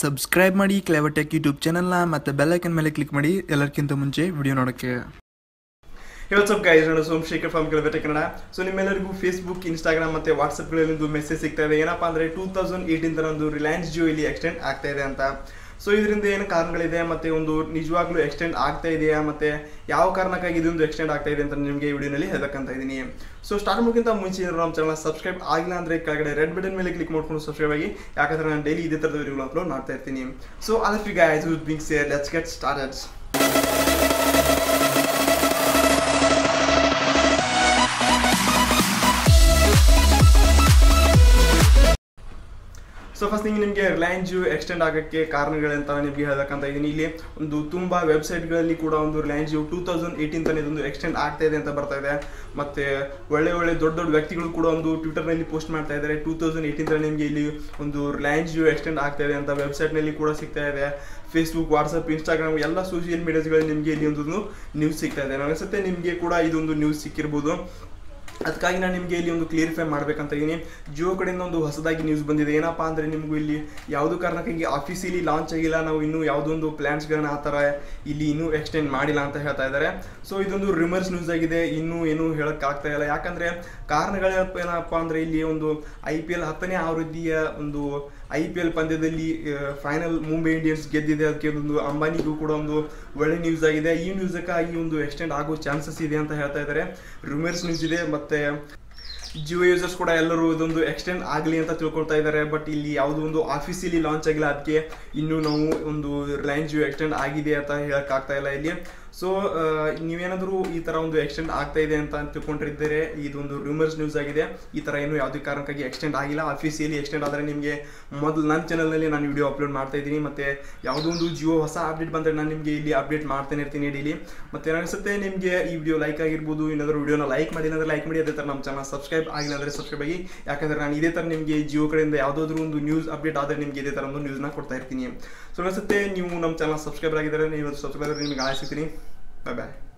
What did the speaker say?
Subscribe ಮಾಡಿ ಕ್ಲೆವಟೆಕ್ YouTube ಚಾನಲ್ನ ಮತ್ತು ಬೆಲ್ಲೈಕನ್ ಮೇಲೆ ಕ್ಲಿಕ್ ಮಾಡಿ ಎಲ್ಲರಿಗಿಂತ ಮುಂಚೆ ವಿಡಿಯೋ ನೋಡೋಕ್ಕೆ. ಹೇಳ್ಸ್ ಗೈಸ್ ನಾನು ಸೋಮಶೇಖರ್ ಫಾರ್ಮ್ ಕೇಳಬೇಕೆ ಕನ್ನಡ ಸೊ ನಿಮ್ಮೆಲ್ಲರಿಗೂ ಫೇಸ್ಬುಕ್ ಇನ್ಸ್ಟಾಗ್ರಾಮ್ ಮತ್ತೆ ವಾಟ್ಸಪ್ಗಳಲ್ಲಿ ಒಂದು ಮೆಸೇಜ್ ಸಿಗ್ತಾ ಇದೆ. ಏನಪ್ಪಾ ಅಂದರೆ ಟೂ ತೌಸಂಡ್ ಏಯ್ಟೀನ್ ಒಂದು ರಿಲಯನ್ಸ್ ಜಿಯೋ ಇಲ್ಲಿ ಎಕ್ಸ್ಟೆಂಡ್ ಆಗ್ತಾ ಇದೆ ಅಂತ. ಸೊ ಇದರಿಂದ ಏನು ಕಾರಣಗಳಿದೆ ಮತ್ತೆ ಒಂದು ನಿಜವಾಗ್ಲೂ ಎಕ್ಸ್ಟೆಂಡ್ ಆಗ್ತಾ ಇದೆಯಾ? ಮತ್ತೆ ಯಾವ ಕಾರಣಕ್ಕಾಗಿ ಇದೊಂದು ಎಕ್ಸ್ಟೆಂಡ್ ಆಗ್ತಾ ಇದೆ ಅಂತ ನಿಮಗೆ ವಿಡಿಯೋನಲ್ಲಿ ಹೇಳಕ್ಕಂತ ಇದ್ದೀನಿ. ಸೊ ಸ್ಟಾರ್ಟ್ ಮುಗಿಂತ ಮುಂಚೆ ಏನಾದ್ರು ನಮ್ಮ ಚಾನಲ್ ಸಬ್ಸ್ಕ್ರೈಬ್ ಆಗಿಲ್ಲ ಅಂದರೆ ಕೆಳಗಡೆ ರೆಡ್ ಬಟನ್ ಮೇಲೆ ಕ್ಲಿಕ್ ಮಾಡ್ಕೊಂಡು ಸಬ್ಸ್ಕ್ರೈಬ್ ಆಗಿ. ಯಾಕಂದ್ರೆ ನಾನು ಡೈಲಿ ಇದೇ ಥರದ ವಿಡಿಯೋಗಳು ಅಪ್ಲೋಡ್ ಮಾಡ್ತಾ ಇರ್ತೀನಿ. ಸೊ ಅದಕ್ಕೆ ಗೈಸ್ ಬಿಂಗ್ ಸೇರ್ let's get started so first ನಿಮಗೆ ನಿಮಗೆ ರಿಲಯನ್ಸ್ ಜಿಯೋ ಎಕ್ಸ್ಟೆಂಡ್ ಆಗೋಕ್ಕೆ ಕಾರಣಗಳಂತ ನಿಮಗೆ ಹೇಳಬೇಕಂತ ಇದ್ದೀನಿ. ಇಲ್ಲಿ ಒಂದು ತುಂಬ ವೆಬ್ಸೈಟ್ಗಳಲ್ಲಿ ಕೂಡ ಒಂದು Reliance Jio two thousand eighteen ತಾನೇ ಇದೊಂದು ಎಕ್ಸ್ಟೆಂಡ್ ಆಗ್ತಾ ಇದೆ ಅಂತ ಬರ್ತಾ ಇದೆ. ಮತ್ತೆ ಒಳ್ಳೆ ಒಳ್ಳೆ ದೊಡ್ಡ ದೊಡ್ಡ ವ್ಯಕ್ತಿಗಳು ಕೂಡ ಒಂದು ಟ್ವಿಟರ್ನಲ್ಲಿ ಪೋಸ್ಟ್ ಮಾಡ್ತಾ ಇದ್ದಾರೆ. ಟೂ ತೌಸಂಡ್ ಏಯ್ಟೀನ್ ತಾನೇ ನಿಮಗೆ ಇಲ್ಲಿ ಒಂದು ರಿಲಯನ್ಸ್ ಜಿಯೋ ಎಕ್ಸ್ಟೆಂಡ್ ಆಗ್ತಾ ಇದೆ ಅಂತ ವೆಬ್ಸೈಟ್ನಲ್ಲಿ ಕೂಡ ಸಿಗ್ತಾ ಇದೆ. ಫೇಸ್ಬುಕ್ ವಾಟ್ಸಪ್ ಇನ್ಸ್ಟಾಗ್ರಾಮ್ ಎಲ್ಲ ಸೋಷಿಯಲ್ ಮೀಡಿಯಾಸ್ಗಳಲ್ಲಿ ನಿಮಗೆ ಇಲ್ಲಿ ಒಂದು ನ್ಯೂಸ್ ಸಿಗ್ತಾ ಇದೆ. ನನಗೆ ಅನಿಸುತ್ತೆ ನಿಮಗೆ ಕೂಡ ಇದೊಂದು ನ್ಯೂಸ್ ಸಿಕ್ಕಿರ್ಬೋದು. ಅದಕ್ಕಾಗಿ ನಾನು ನಿಮಗೆ ಇಲ್ಲಿ ಒಂದು ಕ್ಲಿಯರಿಫೈ ಮಾಡ್ಬೇಕಂತ ಇದ್ದೀನಿ ಜಿಯೋ ಕಡೆಯಿಂದ ಒಂದು ಹೊಸದಾಗಿ ನ್ಯೂಸ್ ಬಂದಿದೆ. ಏನಪ್ಪ ಅಂದರೆ ನಿಮಗೂ ಇಲ್ಲಿ ಯಾವುದೋ ಕಾರಣಕ್ಕಾಗಿ ಆಫೀಸಿಲಿ ಲಾಂಚ್ ಆಗಿಲ್ಲ, ನಾವು ಇನ್ನೂ ಯಾವುದೊಂದು ಪ್ಲ್ಯಾನ್ಸ್ಗಳನ್ನ ಆ ಥರ ಇಲ್ಲಿ ಇನ್ನೂ ಎಕ್ಸ್ಟೆಂಡ್ ಮಾಡಿಲ್ಲ ಅಂತ ಹೇಳ್ತಾ ಇದ್ದಾರೆ. ಸೊ ಇದೊಂದು ರಿಮರ್ಸ್ ನ್ಯೂಸ್ ಆಗಿದೆ. ಇನ್ನೂ ಏನೂ ಹೇಳೋಕ್ಕಾಗ್ತಾ ಇಲ್ಲ. ಯಾಕಂದರೆ ಕಾರಣಗಳೇನಪ್ಪ ಏನಪ್ಪ ಅಂದರೆ ಇಲ್ಲಿ ಒಂದು ಐ ಪಿ ಎಲ್ ಹತ್ತನೇ ಆವೃತ್ತಿಯ ಒಂದು ಐ ಪಿ ಎಲ್ ಪಂದ್ಯದಲ್ಲಿ ಫೈನಲ್ ಮುಂಬೈ ಇಂಡಿಯನ್ಸ್ ಗೆದ್ದಿದೆ. ಅದಕ್ಕೆ ಒಂದು ಅಂಬಾನಿಗೂ ಕೂಡ ಒಂದು ಒಳ್ಳೆ ನ್ಯೂಸ್ ಆಗಿದೆ. ಈ ನ್ಯೂಸಕ್ಕಾಗಿ ಒಂದು ಎಕ್ಸ್ಟೆಂಡ್ ಆಗೋ ಚಾನ್ಸಸ್ ಇದೆ ಅಂತ ಹೇಳ್ತಾ ಇದ್ದಾರೆ. ರಿಮರ್ಸ್ ನ್ಯೂಸ್ ಇದೆ. ಮತ್ತೆ ಜಿಯೋ ಯೂಸರ್ಸ್ ಕೂಡ ಎಲ್ಲರೂ ಇದೊಂದು ಎಕ್ಸ್ಟೆಂಡ್ ಆಗಲಿ ಅಂತ ತಿಳ್ಕೊಳ್ತಾ ಇದ್ದಾರೆ ಬಟ್ ಇಲ್ಲಿ ಯಾವುದೋ ಒಂದು ಆಫೀಸಲ್ಲಿ ಲಾಂಚ್ ಆಗಿಲ್ಲ. ಅದಕ್ಕೆ ಇನ್ನೂ ನಾವು ಒಂದು ರಿಲಯನ್ಸ್ ಜಿಯೋ ಎಕ್ಸ್ಟೆಂಡ್ ಆಗಿದೆ ಅಂತ ಹೇಳೋಕ್ಕಾಗ್ತಾ ಇಲ್ಲ ಇಲ್ಲಿ. ಸೊ ನೀವೇನಾದರೂ ಈ ಥರ ಒಂದು ಎಕ್ಸ್ಟೆಂಡ್ ಆಗ್ತಾ ಇದೆ ಅಂತ ತಿಳ್ಕೊಂಡಿದ್ದರೆ ಇದೊಂದು ರೂಮರ್ಸ್ ನ್ಯೂಸ್ ಆಗಿದೆ, ಈ ಥರ ಏನು ಯಾವುದೇ ಕಾರಣಕ್ಕಾಗಿ ಎಕ್ಸ್ಟೆಂಡ್ ಆಗಿಲ್ಲ. ಆಫೀಸಿಯಲಿ ಎಕ್ಸ್ಟೆಂಡ್ ಆದರೆ ನಿಮಗೆ ಮೊದಲು ನನ್ನ ಚಾನಲ್ನಲ್ಲಿ ನಾನು ವಿಡಿಯೋ ಅಪ್ಲೋಡ್ ಮಾಡ್ತಾ ಇದ್ದೀನಿ. ಮತ್ತು ಯಾವುದೋ ಒಂದು ಜಿಯೋ ಹೊಸ ಅಪ್ಡೇಟ್ ಬಂದರೆ ನಾನು ನಿಮಗೆ ಇಲ್ಲಿ ಅಪ್ಡೇಟ್ ಮಾಡ್ತಾನೆ ಇರ್ತೀನಿ ಡೈಲಿ ಮತ್ತು ಅನಿಸುತ್ತೆ ನಿಮಗೆ ಈ ವಿಡಿಯೋ ಲೈಕ್ ಆಗಿರ್ಬೋದು, ಏನಾದರೂ ವಿಡಿಯೋನ ಲೈಕ್ ಮಾಡಿ, ಏನಾದರೂ ಲೈಕ್ ಮಾಡಿ, ಅದೇ ಥರ ನಮ್ಮ ಚಾನಲ್ ಸಬ್ಸ್ಕ್ರೈಬ್ ಆಗಿಲ್ಲ ಅಂದರೆ ಸಬ್ಸ್ಕ್ರೈಬ್ ಆಗಿ. ಯಾಕಂದರೆ ನಾನು ಇದೇ ಥರ ನಿಮಗೆ ಜಿಯೋ ಕಡೆಯಿಂದ ಯಾವುದಾದ್ರೂ ಒಂದು ನ್ಯೂಸ್ ಅಪ್ಡೇಟ್ ಆದರೆ ನಿಮಗೆ ಇದೇ ಥರ ಒಂದು ನ್ಯೂಸ್ನ ಕೊಡ್ತಾ ಇರ್ತೀನಿ. ಸೊ ಅನಿಸುತ್ತೆ ನೀವು ನಮ್ಮ ಚಾನಲ್ ಸಬ್ಸ್ಕ್ರೈಬ್ ಆಗಿದ್ದಾರೆ, ನೀವು ಸಬ್ಸ್ಕ್ರೈಬರ್ ನಿಮಗೆ ಆಯ್ಸಿರ್ತೀನಿ 拜拜。